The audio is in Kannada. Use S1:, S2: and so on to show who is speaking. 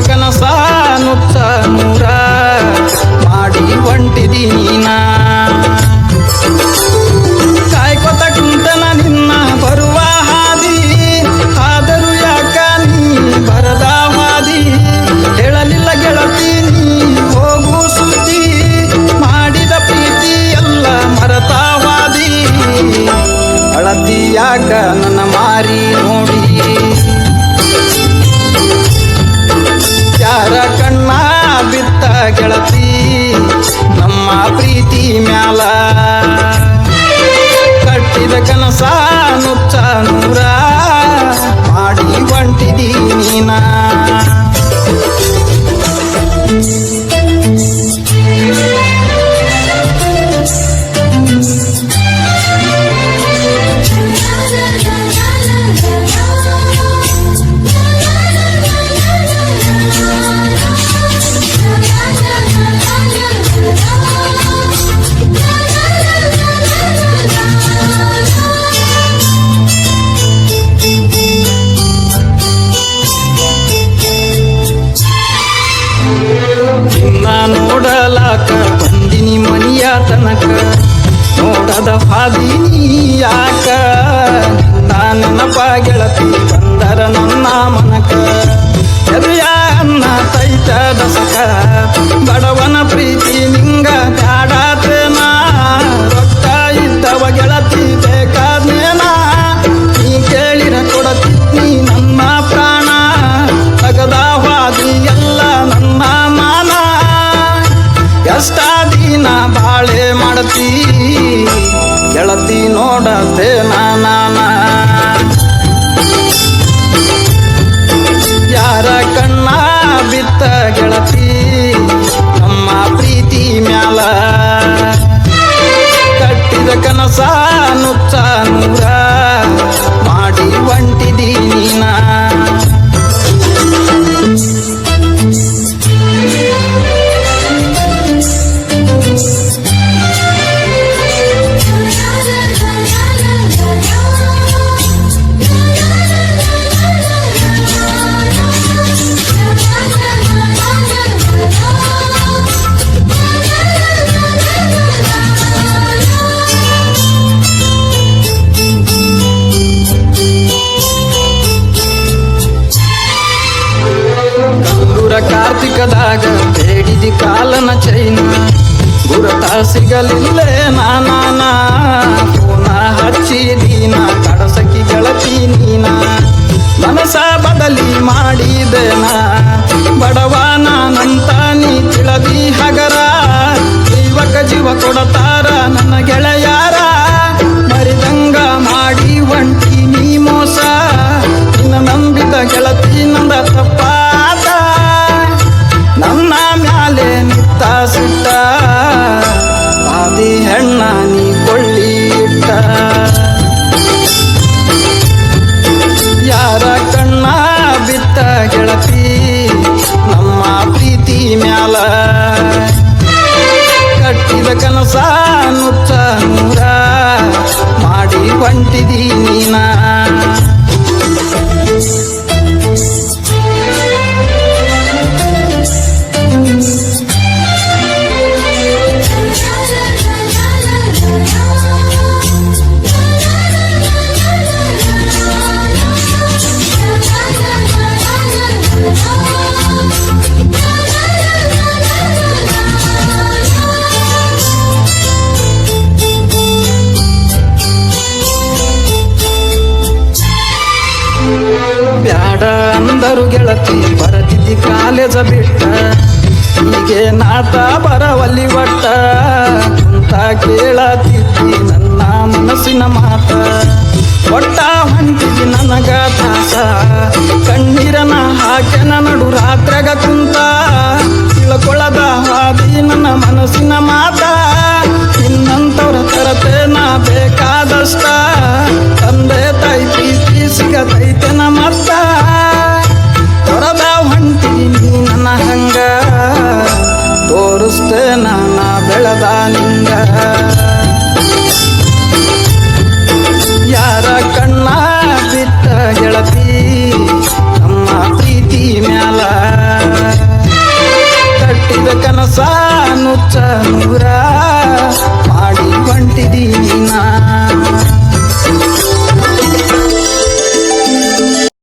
S1: ಕಟ್ಟಿದ ನೀ ಯಾಕ ನಾನು ಗೆಳತಿ ಬಂದರ ನನ್ನ ಮನಕ. ಅನ್ನ ದಸಕ? ಬಡವನ ಪ್ರೀತಿ ನಿಂಗ ಬ್ಯಾಡಾತೇನ ರೊಕ್ಕ ಇದ್ದವ ಗೆಳತಿ ಬೇಕಾದ್ನೇನ? ನೀ ಕೇಳಿರ ಕೊಡತಿ ನನ್ನ ಪ್ರಾಣ. ತಗದ ಹಾದಿ ಎಲ್ಲ ನನ್ನ ಮಾನ. ಎಷ್ಟ ದಿನ ಬಾಳೆ ಮಾಡತಿ? ಗೆಳತಿ ನೋಡತೆ ನಾನ ಯಾರ ಕಣ್ಣ ಬಿತ್ತ ಗೆಳತಿ ನಮ್ಮ ಪ್ರೀತಿ ಮ್ಯಾಲ. ಕಟ್ಟಿದ ಕನಸ ನುಚ್ಚ ನೂರ. ಸಿಗಲಿಲ್ಲೇ ನಾನಾ ಪುನಃ ಹಚ್ಚಿದೀನ ಕಡಸಕಿ ಗೆಳತಿ ನೀನ. ಮನಸ ಬದಲಿ ಮಾಡಿದೆನ ಅಂದರು ಗೆಳತಿ, ಬರದಿದ್ದಿ ಕಾಲೇಜ ಬಿಟ್ಟ. ಹೀಗೆ ನಾಟ ಬರವಲ್ಲಿ ಒಟ್ಟ. ಅಂತ ಕೇಳತಿದ್ದಿ ನನ್ನ ಮನಸ್ಸಿನ ಮಾತ. ಒಟ್ಟ ಹೊಂಟಿದ್ದಿ ನನಗ ದಾಸ ಕಣ್ಣೀರನ ಹಾಕೆನ ನಡು ರಾತ್ರೆಗ ಕುಂತ. ತಿಳ್ಕೊಳ್ಳದ ಹಾದಿ ನನ್ನ ಮನಸ್ಸಿನ ಮಾತ. ಯಾರ ಕಣ್ಣ ಬಿಟ್ಟ ಗೆಳತಿ ನಮ್ಮ ಪ್ರೀತಿ ಮ್ಯಾಲ. ಕಟ್ಟಿದ ಕನಸ ನುಚ್ಚ ನೂರ ಮಾಡಿ ಹೊಂಟಿದೀನಾ ನಾ.